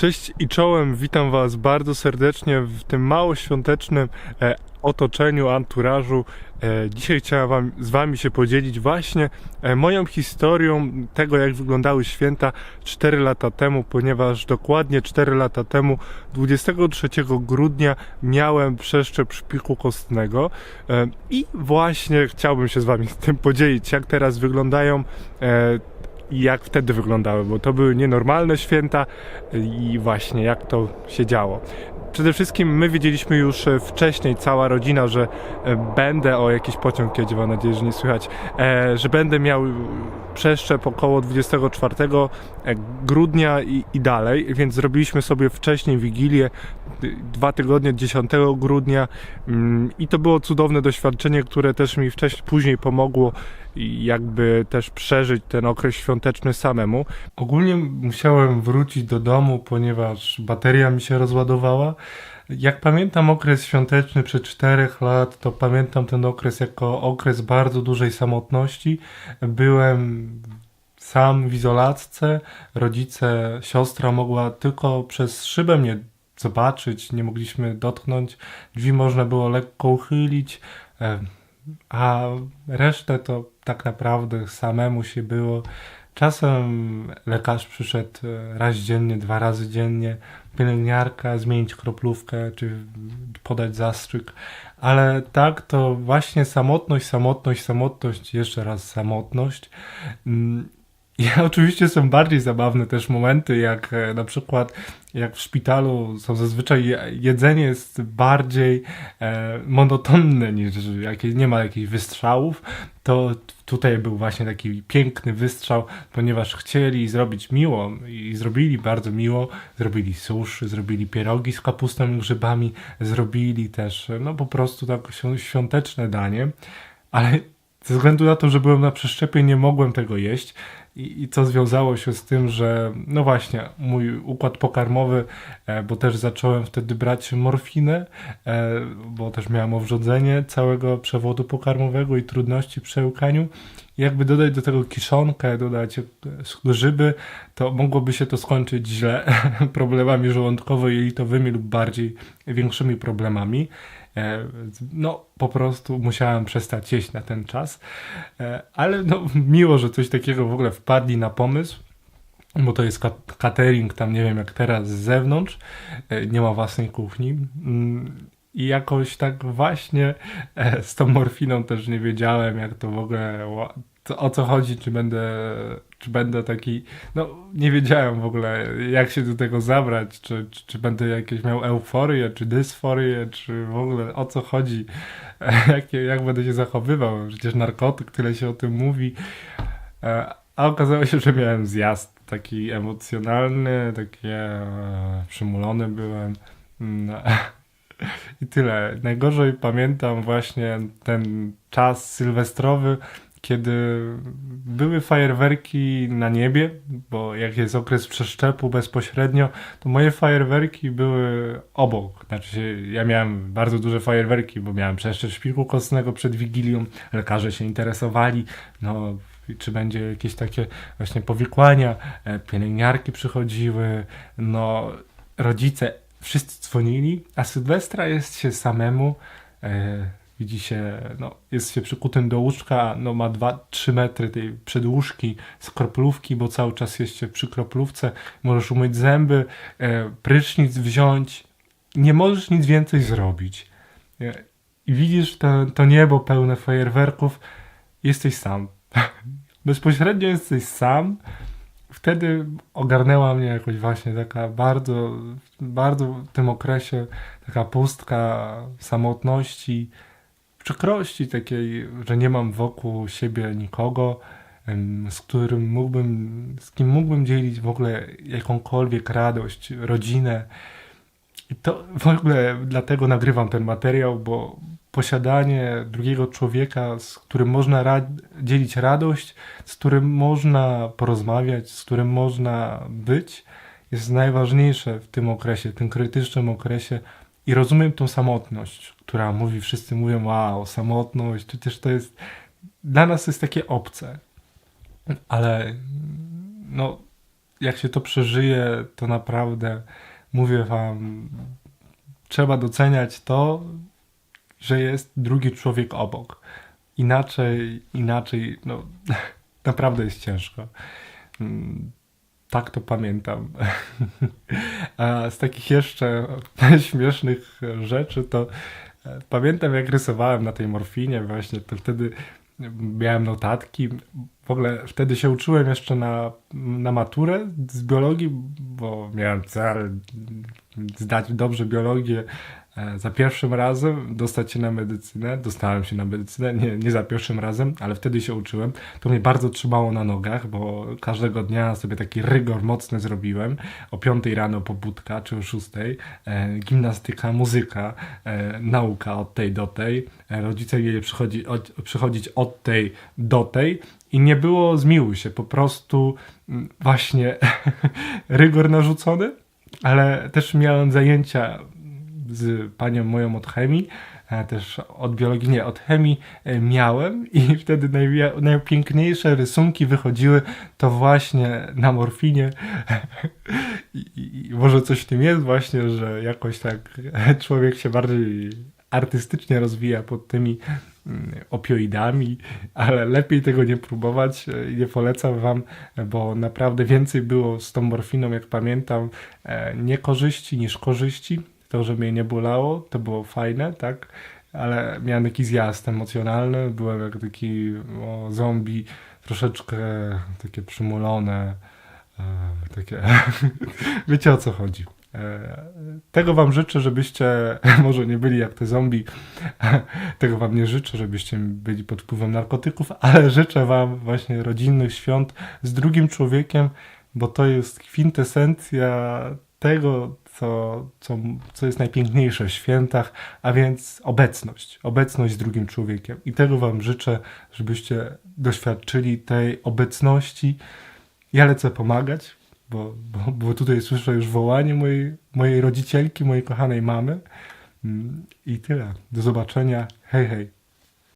Cześć i czołem, witam Was bardzo serdecznie w tym mało świątecznym e, otoczeniu, anturażu. E, dzisiaj chciałem wam, z Wami się podzielić właśnie e, moją historią tego, jak wyglądały święta 4 lata temu, ponieważ dokładnie 4 lata temu, 23 grudnia, miałem przeszczep szpiku kostnego i właśnie chciałbym się z Wami tym podzielić, jak teraz wyglądają i jak wtedy wyglądały, bo to były nienormalne święta i właśnie jak to się działo. Przede wszystkim my wiedzieliśmy już e, wcześniej, cała rodzina, że e, będę, o jakiś pociąg jedzie, mam nadzieję, że nie słychać, e, że będę miał przeszczep około 24 grudnia i, i dalej, więc zrobiliśmy sobie wcześniej Wigilię, dwa tygodnie 10 grudnia mm, i to było cudowne doświadczenie, które też mi wcześniej, później pomogło jakby też przeżyć ten okres świąteczny samemu. Ogólnie musiałem wrócić do domu, ponieważ bateria mi się rozładowała. Jak pamiętam okres świąteczny przed czterech lat, to pamiętam ten okres jako okres bardzo dużej samotności. Byłem sam w izolatce, rodzice, siostra mogła tylko przez szybę mnie zobaczyć, nie mogliśmy dotknąć, drzwi można było lekko uchylić, e, a resztę to tak naprawdę samemu się było. Czasem lekarz przyszedł e, raz dziennie, dwa razy dziennie, pielęgniarka, zmienić kroplówkę czy podać zastrzyk, ale tak to właśnie samotność, samotność, samotność, jeszcze raz samotność. Ja oczywiście są bardziej zabawne też momenty, jak e, na przykład jak w szpitalu są zazwyczaj jedzenie jest bardziej e, monotonne niż jakie, nie ma jakichś wystrzałów, to tutaj był właśnie taki piękny wystrzał, ponieważ chcieli zrobić miło i zrobili bardzo miło, zrobili suszy, zrobili pierogi z kapustą i grzybami, zrobili też no po prostu tak świąteczne danie, ale ze względu na to, że byłem na przeszczepie, nie mogłem tego jeść. I, I co związało się z tym, że no właśnie, mój układ pokarmowy, e, bo też zacząłem wtedy brać morfinę, e, bo też miałem owrzodzenie całego przewodu pokarmowego i trudności przy. I jakby dodać do tego kiszonkę, dodać grzyby, to mogłoby się to skończyć źle problemami żołądkowo-jelitowymi lub bardziej większymi problemami. E, no, po prostu musiałem przestać jeść na ten czas. E, ale no, miło, że coś takiego w ogóle wpadli na pomysł bo to jest catering tam, nie wiem jak teraz, z zewnątrz, e, nie ma własnej kuchni. Mm, I jakoś tak właśnie z tą morfiną też nie wiedziałem, jak to w ogóle to o co chodzi, czy będę, czy będę taki, no nie wiedziałem w ogóle jak się do tego zabrać, czy, czy, czy będę jakieś miał euforię, czy dysforię, czy w ogóle o co chodzi, jak, jak będę się zachowywał, przecież narkotyk, tyle się o tym mówi, e, a okazało się, że miałem zjazd taki emocjonalny, takie e, przymulony byłem, no. I tyle. Najgorzej pamiętam właśnie ten czas sylwestrowy, kiedy były fajerwerki na niebie, bo jak jest okres przeszczepu bezpośrednio, to moje fajerwerki były obok. Znaczy, ja miałem bardzo duże fajerwerki, bo miałem przeszczep szpiku kostnego przed Wigilią, lekarze się interesowali, no czy będzie jakieś takie właśnie powikłania, e, pielęgniarki przychodziły, no rodzice wszyscy dzwonili, a Sylwestra jest się samemu. Widzi się, no, jest się przykutym do łóżka, no, ma 2-3 metry tej przedłużki z kroplówki, bo cały czas jest się przy kroplówce, możesz umyć zęby, e, prysznic wziąć, nie możesz nic więcej zrobić. E, I widzisz to, to niebo pełne fajerwerków, jesteś sam. Bezpośrednio jesteś sam, wtedy ogarnęła mnie jakoś właśnie taka bardzo, bardzo w tym okresie taka pustka samotności, przykrości takiej, że nie mam wokół siebie nikogo, z którym mógłbym, z kim mógłbym dzielić w ogóle jakąkolwiek radość, rodzinę. I to w ogóle dlatego nagrywam ten materiał, bo posiadanie drugiego człowieka, z którym można ra dzielić radość, z którym można porozmawiać, z którym można być, jest najważniejsze w tym okresie, w tym krytycznym okresie. I rozumiem tą samotność, która mówi, wszyscy mówią, wow, samotność, przecież to jest, dla nas jest takie obce. Ale no, jak się to przeżyje, to naprawdę mówię wam, trzeba doceniać to, że jest drugi człowiek obok. Inaczej, inaczej, no naprawdę jest ciężko. Tak to pamiętam. A z takich jeszcze śmiesznych rzeczy to e, pamiętam jak rysowałem na tej morfinie właśnie, to wtedy miałem notatki. W ogóle wtedy się uczyłem jeszcze na, na maturę z biologii, bo miałem cel zdać dobrze biologię e, za pierwszym razem, dostać się na medycynę. Dostałem się na medycynę, nie, nie za pierwszym razem, ale wtedy się uczyłem. To mnie bardzo trzymało na nogach, bo każdego dnia sobie taki rygor mocny zrobiłem. O 5 rano pobudka, czy o 6. E, gimnastyka, muzyka, e, nauka od tej do tej. Rodzice mieli przychodzi, od, przychodzić od tej do tej. I nie było zmiłuj się, po prostu mm, właśnie rygor narzucony, ale też miałem zajęcia z panią moją od chemii, e, też od biologii, nie, od chemii e, miałem i wtedy najpiękniejsze rysunki wychodziły to właśnie na morfinie. I, może coś w tym jest właśnie, że jakoś tak człowiek się bardziej artystycznie rozwija pod tymi opioidami, ale lepiej tego nie próbować, e, nie polecam wam, bo naprawdę więcej było z tą morfiną, jak pamiętam, e, niekorzyści niż korzyści. To, że mnie nie bolało, to było fajne, tak? Ale miałem taki zjazd emocjonalny, byłem jak taki o, zombie, troszeczkę takie przymulone, e, takie... Wiecie o co chodzi. E, Tego wam życzę, żebyście może nie byli jak te zombie. Tego wam nie życzę, żebyście byli pod wpływem narkotyków, ale życzę wam właśnie rodzinnych świąt z drugim człowiekiem, bo to jest kwintesencja tego, co, co, co jest najpiękniejsze w świętach, a więc obecność. Obecność z drugim człowiekiem. I tego wam życzę, żebyście doświadczyli tej obecności. Ja lecę pomagać, bo, bo, bo tutaj słyszę już wołanie mojej, mojej rodzicielki, mojej kochanej mamy. Mm, I tyle. Do zobaczenia. Hej, hej.